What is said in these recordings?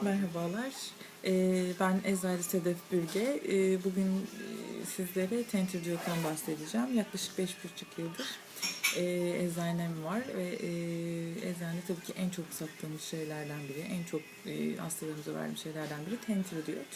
Merhabalar, Ee, ben Eczacı Sedef Bürge. Ee, Bugün e, sizlere tentridiyotan bahsedeceğim. Yaklaşık beş buçuk yıldır eczanem var ve eczane tabii ki en çok sattığımız şeylerden biri, en çok e, hastalarımıza verdiğimiz şeylerden biri tentridiyot.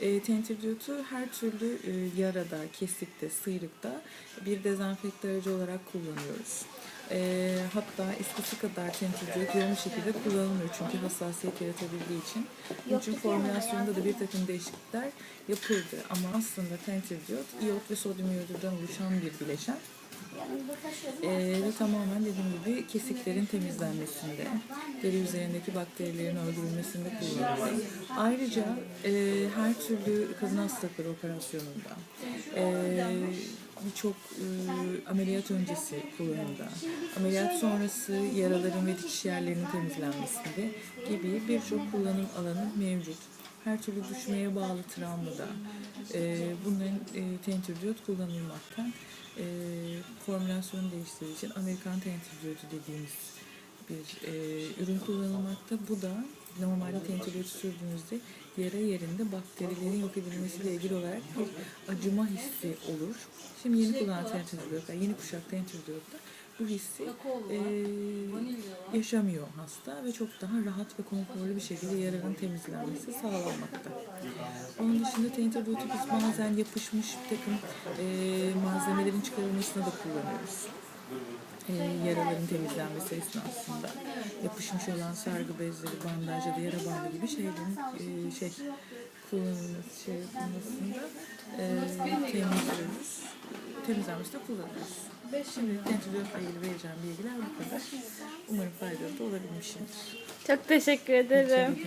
E, tentridiyotu her türlü yarada, kesikte, sıyrıkta bir dezenfekte aracı olarak kullanıyoruz. E, hatta eskisi kadar tentridiyot yoğun bir şekilde kullanılmıyor çünkü hassasiyet yaratabildiği için. Bunun için formülasyonunda da bir takım değişiklikler yapıldı. Ama aslında tentridiyot iyot ve sodyum iyodürden oluşan bir bileşen. Ee, ve tamamen dediğim gibi kesiklerin temizlenmesinde, deri üzerindeki bakterilerin öldürülmesinde kullanılıyor. Ayrıca e, her türlü kadın hastalıkları operasyonunda, e, birçok e, ameliyat öncesi kullanımda, ameliyat sonrası yaraların ve dikiş yerlerinin temizlenmesinde gibi birçok kullanım alanı mevcut. Her türlü düşmeye bağlı travmada e, bunların e, tentürdiyot kullanılmakta. E, formülasyonu değiştirdiği için Amerikan tentürdiyotu dediğimiz bir e, ürün kullanılmakta. Bu da normalde tentürdiyotu sürdüğünüzde yara yerinde bakterilerin yok edilmesiyle ilgili olarak bir acıma hissi olur. Şimdi yeni kullanan tentürdiyotlar, yeni kuşak tentürdiyotta bu hissi e, yaşamıyor hasta ve çok daha rahat ve konforlu bir şekilde yaranın temizlenmesi sağlanmakta. Dışında tentridiyotu biz bazen yapışmış bir takım e, malzemelerin çıkarılmasına da kullanıyoruz. E, yaraların temizlenmesi esnasında yapışmış olan sargı bezleri, bandaj ya da yara bandı gibi şeylerin e, şey kullanılması şey yapılmasında e, temizliyoruz. Temizlenmesinde kullanıyoruz. Şimdi tentridiyotla ilgili vereceğim bilgiler bu kadar. Umarım faydalı da olabilmişimdir. Çok teşekkür ederim.